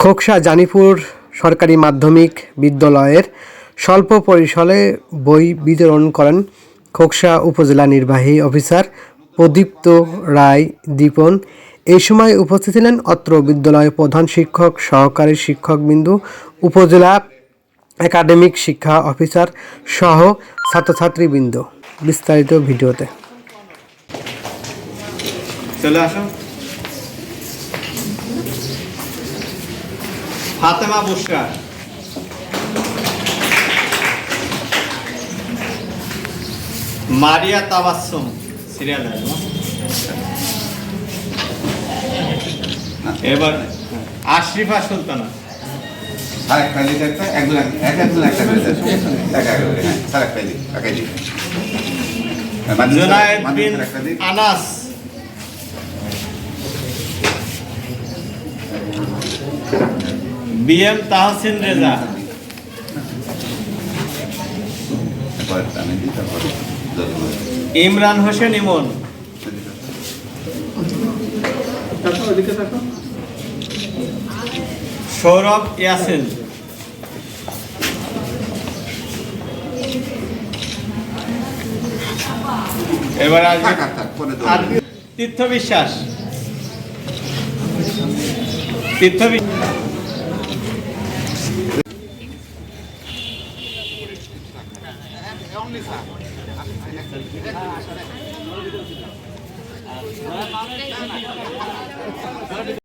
খোকসা জানিপুর সরকারি মাধ্যমিক বিদ্যালয়ের স্বল্প পরিসরে বই বিতরণ করেন খোকসা উপজেলা নির্বাহী অফিসার প্রদীপ্ত রায় দীপন। এই সময় উপস্থিত ছিলেন অত্র বিদ্যালয়ের প্রধান শিক্ষক, সহকারী শিক্ষকবিন্দু, উপজেলা একাডেমিক শিক্ষা অফিসার সহ ছাত্রছাত্রীবৃন্দ। বিস্তারিত ভিডিওতে। চলে আসো। ফাতেমা বুসরা মারিয়া তাবাসসুম সিরিয়াল এবার আশরিফা সুলতানা। সারেক আনাস বিএম তাহসিন রেজা। ইমরান হোসেন ইমন। সৌরভ ইয়াসিন। এবার আসবে তীর্থ বিশ্বাস। তীর্থ বি-